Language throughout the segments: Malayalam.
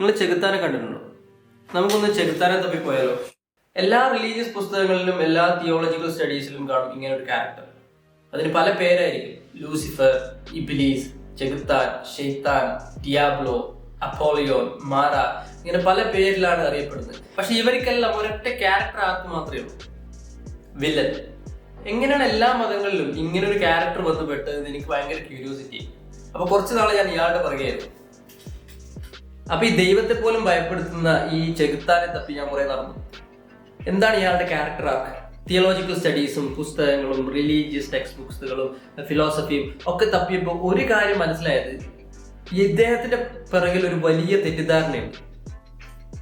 നിങ്ങൾ ചെകുത്താനെ കണ്ടിട്ടുണ്ടോ? നമുക്കൊന്ന് ചെകുത്താനെ തപ്പി പോയാലോ? എല്ലാ റിലീജിയസ് പുസ്തകങ്ങളിലും എല്ലാ തിയോളജിക്കൽ സ്റ്റഡീസിലും കാണും ഇങ്ങനെ ഒരു ക്യാരക്ടർ അതിന് പല പേരായിരിക്കും. ലൂസിഫർ ഇബിലീസ് ചെകുത്താൻ ഷെയ്ത്താൻ ഡിയാബ്ലോ അപ്പോളിയോൺ മാറ ഇങ്ങനെ പല പേരിലാണ് അറിയപ്പെടുന്നത്. പക്ഷെ ഇവർക്കെല്ലാം ഒരൊറ്റ ക്യാരക്ടർ ആർക്ക് മാത്രമേ ഉള്ളൂ? വില്ലൻ എങ്ങനെയാണ് എല്ലാ മതങ്ങളിലും ഇങ്ങനെ ഒരു ക്യാരക്ടർ വന്ന് പെട്ടത് എനിക്ക് ഭയങ്കര ക്യൂരിയോസിറ്റി അപ്പൊ കുറച്ച് നാളെ ഞാൻ ഇയാളുടെ പുറകെയായിരുന്നു അപ്പൊ ഈ ദൈവത്തെ പോലും ഭയപ്പെടുത്തുന്ന ഈ ചെകുത്താനെ തപ്പി ഞാൻ കുറെ നടന്നു. എന്താണ് ഇയാളുടെ ക്യാരക്ടർ ആക്ക് തിയോളജിക്കൽ സ്റ്റഡീസും പുസ്തകങ്ങളും റിലീജിയസ് ടെക്സ്റ്റ് ബുക്സുകളും ഫിലോസഫിയും ഒക്കെ തപ്പിയപ്പോൾ ഒരു കാര്യം മനസ്സിലായത് ഇദ്ദേഹത്തിന്റെ പിറകിൽ ഒരു വലിയ തെറ്റിദ്ധാരണയുണ്ട്.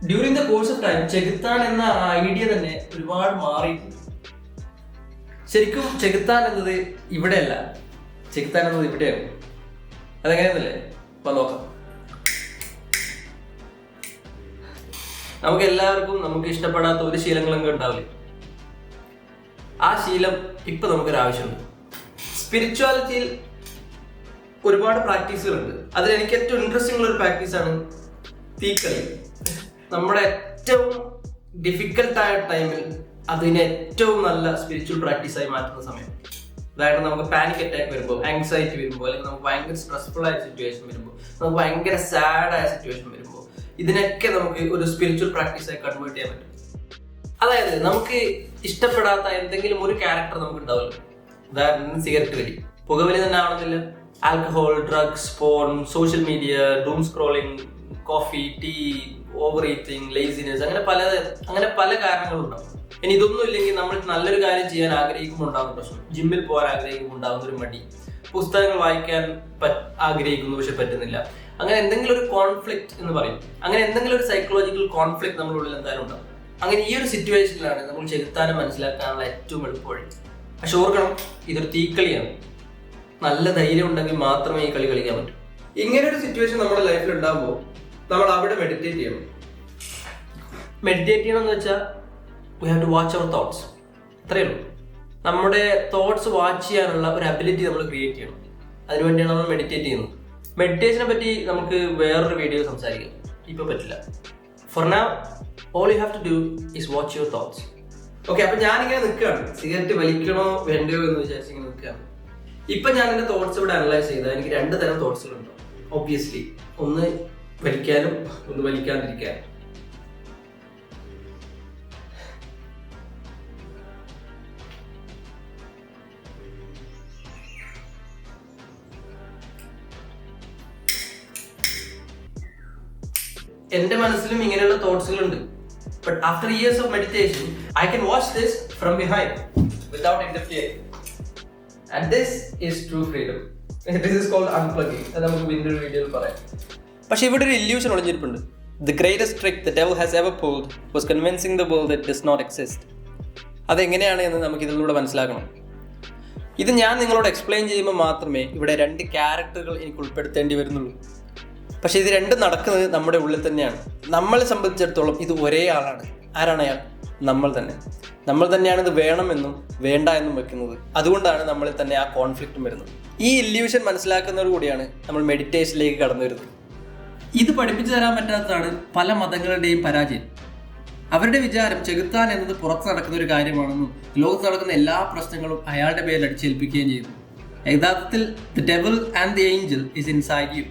During the course of time ചെകുത്താൻ എന്ന ഐഡിയ തന്നെ ഒരുപാട് മാറിയിട്ടുണ്ട്. ശരിക്കും ചെകുത്താൻ എന്നത് ഇവിടെയല്ല. ചെകുത്താൻ എന്നത് ഇവിടെയാണ്. അതെങ്ങനെയെന്നല്ലേ? ഇപ്പൊ നോക്കാം നമുക്ക് എല്ലാവർക്കും നമുക്ക് ഇഷ്ടപ്പെടാത്ത ഒരു ശീലങ്ങളൊക്കെ ഉണ്ടാവില്ലേ. ആ ശീലം ഇപ്പൊ നമുക്കൊരു ആവശ്യമുണ്ട് സ്പിരിച്വാലിറ്റിയിൽ ഒരുപാട് പ്രാക്ടീസുകളുണ്ട്. അതിൽ എനിക്ക് ഏറ്റവും ഇൻട്രസ്റ്റിംഗ് ഉള്ള ഒരു പ്രാക്ടീസാണ് തീക്കളി. നമ്മുടെ ഏറ്റവും ഡിഫിക്കൽട്ടായ ടൈമിൽ അതിനെ ഏറ്റവും നല്ല സ്പിരിച്വൽ പ്രാക്ടീസായി മാറ്റുന്ന സമയം. അതായത് നമുക്ക് പാനിക് അറ്റാക്ക് വരുമ്പോൾ ആങ്സൈറ്റി വരുമ്പോൾ അല്ലെങ്കിൽ നമുക്ക് ഭയങ്കര സ്ട്രെസ്ഫുൾ ആയ സിറ്റുവേഷൻ വരുമ്പോൾ നമുക്ക് ഭയങ്കര സാഡ് ആയ സിറ്റുവേഷൻ വരുമ്പോൾ ഇതിനൊക്കെ നമുക്ക് ഒരു സ്പിരിച്വൽ പ്രാക്ടീസായി കൺവേർട്ട് ചെയ്യാൻ പറ്റും. അതായത് നമുക്ക് ഇഷ്ടപ്പെടാത്ത എന്തെങ്കിലും ഒരു ക്യാരക്ടർ നമുക്ക് ഉണ്ടാവുമല്ലോ. ഉദാഹരണത്തിന് സിഗരറ്റ് വലി. പുകവലി തന്നെ ആവണമെന്നില്ല. Alcohol drugs phone social media doom scrolling coffee tea over eating laziness അങ്ങനെ പല അങ്ങനെ പല കാരണങ്ങളുണ്ടാവും ഇനി ഇതൊന്നും ഇല്ലെങ്കിൽ നമ്മൾ നല്ലൊരു കാര്യം ചെയ്യാൻ ആഗ്രഹിക്കുമ്പോൾ ഉണ്ടാകുന്ന പ്രശ്നം. ജിമ്മിൽ പോകാൻ ആഗ്രഹിക്കുമ്പോൾ ഉണ്ടാകുന്ന ഒരു മടി. പുസ്തകങ്ങൾ വായിക്കാൻ ആഗ്രഹിക്കുന്നു പക്ഷെ പറ്റുന്നില്ല. അങ്ങനെ എന്തെങ്കിലും ഒരു കോൺഫ്ലിക്റ്റ് എന്ന് പറയും. അങ്ങനെ എന്തെങ്കിലും ഒരു സൈക്കോളജിക്കൽ കോൺഫ്ലിക്റ്റ് നമ്മുടെ ഉള്ളിൽ എന്തായാലും ഉണ്ടാവും. അങ്ങനെ ഈ ഒരു സിറ്റുവേഷനിലാണ് നമ്മൾ ചെകുത്താനെ മനസ്സിലാക്കാനുള്ള ഏറ്റവും എളുപ്പവഴി. പക്ഷെ ഓർക്കണം ഇതൊരു തീക്കളിയാണ്. നല്ല ധൈര്യം ഉണ്ടെങ്കിൽ മാത്രമേ ഈ കളി കളിക്കാൻ പറ്റൂ. ഇങ്ങനെ ഒരു സിറ്റുവേഷൻ നമ്മുടെ ലൈഫിൽ ഉണ്ടാകുമ്പോൾ നമ്മൾ അവിടെ മെഡിറ്റേറ്റ് ചെയ്യണം. മെഡിറ്റേറ്റ് ചെയ്യണം എന്ന് വെച്ചാൽ we have to watch our thoughts അത്രയേ ഉള്ളൂ. നമ്മുടെ തോട്ട്സ് വാച്ച് ചെയ്യാനുള്ള ഒരു അബിലിറ്റി നമ്മൾ ക്രിയേറ്റ് ചെയ്യണം. അതിനുവേണ്ടിയാണ് നമ്മൾ മെഡിറ്റേറ്റ് ചെയ്യുന്നത്. മെഡിറ്റേഷനെ പറ്റി നമുക്ക് വേറൊരു വീഡിയോ സംസാരിക്കാം. ഇപ്പോൾ പറ്റില്ല. For now all you have to do is watch your thoughts okay അപ്പൊ ഞാനിങ്ങനെ നിൽക്കുകയാണ് സിഗരറ്റ് വലിക്കണോ വേണ്ടയോ എന്ന് വിചാരിച്ച് ഇങ്ങനെ നിൽക്കുകയാണ് ഇപ്പൊ ഞാൻ എന്റെ തോട്ട്സ് ഇവിടെ അനലൈസ് ചെയ്താൽ എനിക്ക് രണ്ട് തരം തോട്ട്സുകളുണ്ട് ഒബ്വിയസ്ലി ഒന്ന് വലിക്കാനും ഒന്ന് വലിക്കാതിരിക്കാനും. എന്റെ മനസ്സിലും ഇങ്ങനെയുള്ള തോട്ട്സുകളുണ്ട്. But after years of meditation I can watch this from behind without interfering and this is true freedom പക്ഷെ ഇവിടെ ഒരു illusion ഒളിഞ്ഞിരിപ്പുണ്ട്. The greatest trick the devil has ever pulled was convincing the world that does not exist അതെങ്ങനെയാണ് എന്ന് നമുക്ക് ഇതിലൂടെ മനസ്സിലാക്കണം. ഇത് ഞാൻ നിങ്ങളോട് എക്സ്പ്ലെയിൻ ചെയ്യുമ്പോൾ മാത്രമേ ഇവിടെ രണ്ട് ക്യാരക്ടറുകൾ എനിക്ക് ഉൾപ്പെടുത്തേണ്ടി വരുന്നുള്ളൂ. പക്ഷെ ഇത് രണ്ടും നടക്കുന്നത് നമ്മുടെ ഉള്ളിൽ തന്നെയാണ്. നമ്മളെ സംബന്ധിച്ചിടത്തോളം ഇത് ഒരേ ആളാണ്. ആരാണ് അയാൾ? നമ്മൾ തന്നെ. നമ്മൾ തന്നെയാണ് ഇത് വേണമെന്നും വേണ്ട എന്നും വെക്കുന്നത്. അതുകൊണ്ടാണ് നമ്മളിൽ തന്നെ ആ കോൺഫ്ലിക്റ്റും വരുന്നത്. ഈ ഇല്യൂഷൻ മനസ്സിലാക്കുന്നതോട് കൂടിയാണ് നമ്മൾ മെഡിറ്റേഷനിലേക്ക് കടന്നു വരുന്നത്. ഇത് പഠിപ്പിച്ചു തരാൻ പറ്റാത്തതാണ് പല മതങ്ങളുടെയും പരാജയം. അവരുടെ വിചാരം ചെകുത്താൻ എന്നത് പുറത്ത് നടക്കുന്ന ഒരു കാര്യമാണെന്നും ലോകത്ത് നടക്കുന്ന എല്ലാ പ്രശ്നങ്ങളും അയാളുടെ പേരിൽ അടിച്ചേൽപ്പിക്കുകയും ചെയ്യുന്നു. യഥാർത്ഥത്തിൽ the devil and the angel is inside you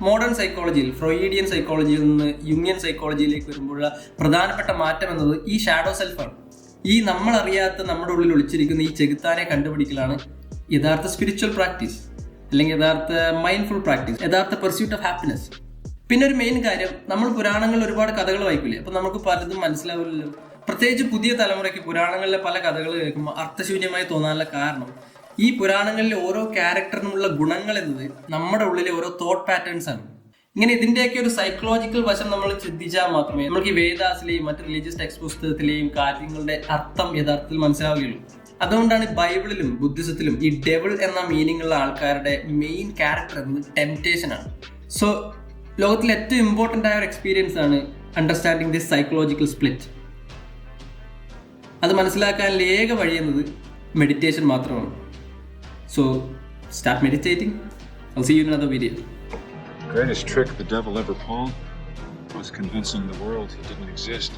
modern സൈക്കോളജിയിൽ ഫ്രോയിഡിയൻ സൈക്കോളജിയിൽ നിന്ന് യുങ്ങിയൻ സൈക്കോളജിയിലേക്ക് വരുമ്പോഴുള്ള പ്രധാനപ്പെട്ട മാറ്റം എന്നത് ഈ ഷാഡോ സെൽഫാണ് ഈ നമ്മൾ അറിയാത്ത നമ്മുടെ ഉള്ളിൽ ഒളിച്ചിരിക്കുന്ന ഈ ചെകുത്താനെ കണ്ടുപിടിക്കലാണ് യഥാർത്ഥ സ്പിരിച്വൽ പ്രാക്ടീസ് അല്ലെങ്കിൽ യഥാർത്ഥ മൈൻഡ്ഫുൾ പ്രാക്ടീസ് യഥാർത്ഥ പെർസ്യൂട്ട് ഓഫ് ഹാപ്പിനെസ് പിന്നെ ഒരു മെയിൻ കാര്യം നമ്മൾ പുരാണങ്ങളിൽ ഒരുപാട് കഥകൾ വായിക്കില്ലേ അപ്പൊ നമുക്ക് പലതും മനസ്സിലാവില്ലല്ലോ. പ്രത്യേകിച്ച് പുതിയ തലമുറയ്ക്ക് പുരാണങ്ങളിലെ പല കഥകൾ കേൾക്കുമ്പോൾ അർത്ഥശൂന്യമായി തോന്നാനുള്ള കാരണം ഈ പുരാണങ്ങളിലെ ഓരോ ക്യാരക്ടറിനുമുള്ള ഗുണങ്ങൾ എന്നത് നമ്മുടെ ഉള്ളിലെ ഓരോ തോട്ട് പാറ്റേൺസ് ആണ്. ഇങ്ങനെ ഇതിന്റെയൊക്കെ ഒരു സൈക്കോളജിക്കൽ വശം നമ്മൾ ചിന്തിച്ചാൽ മാത്രമേ നമുക്ക് ഈ വേദാസിലെയും മറ്റ് റിലീജിയസ് ടെക്സ്റ്റ് പുസ്തകത്തിലെയും കാര്യങ്ങളുടെ അർത്ഥം യഥാർത്ഥത്തിൽ മനസ്സിലാവുകയുള്ളൂ. അതുകൊണ്ടാണ് ബൈബിളിലും ബുദ്ധിസത്തിലും ഈ ഡെവിൾ എന്ന മീനിങ് ഉള്ള ആൾക്കാരുടെ മെയിൻ ക്യാരക്ടർ എന്നത് ടെംപ്റ്റേഷൻ ആണ്. സോ ലോകത്തിൽ ഏറ്റവും ഇമ്പോർട്ടന്റ് ആയ ഒരു എക്സ്പീരിയൻസ് ആണ് അണ്ടർസ്റ്റാൻഡിങ് ദിസ് സൈക്കോളജിക്കൽ സ്പ്ലിറ്റ് അത് മനസ്സിലാക്കാനുള്ള ഏക വഴി എന്നത് മെഡിറ്റേഷൻ മാത്രമാണ്. So start meditating. I'll see you in another video. The greatest trick the devil ever pulled was convincing the world he didn't exist.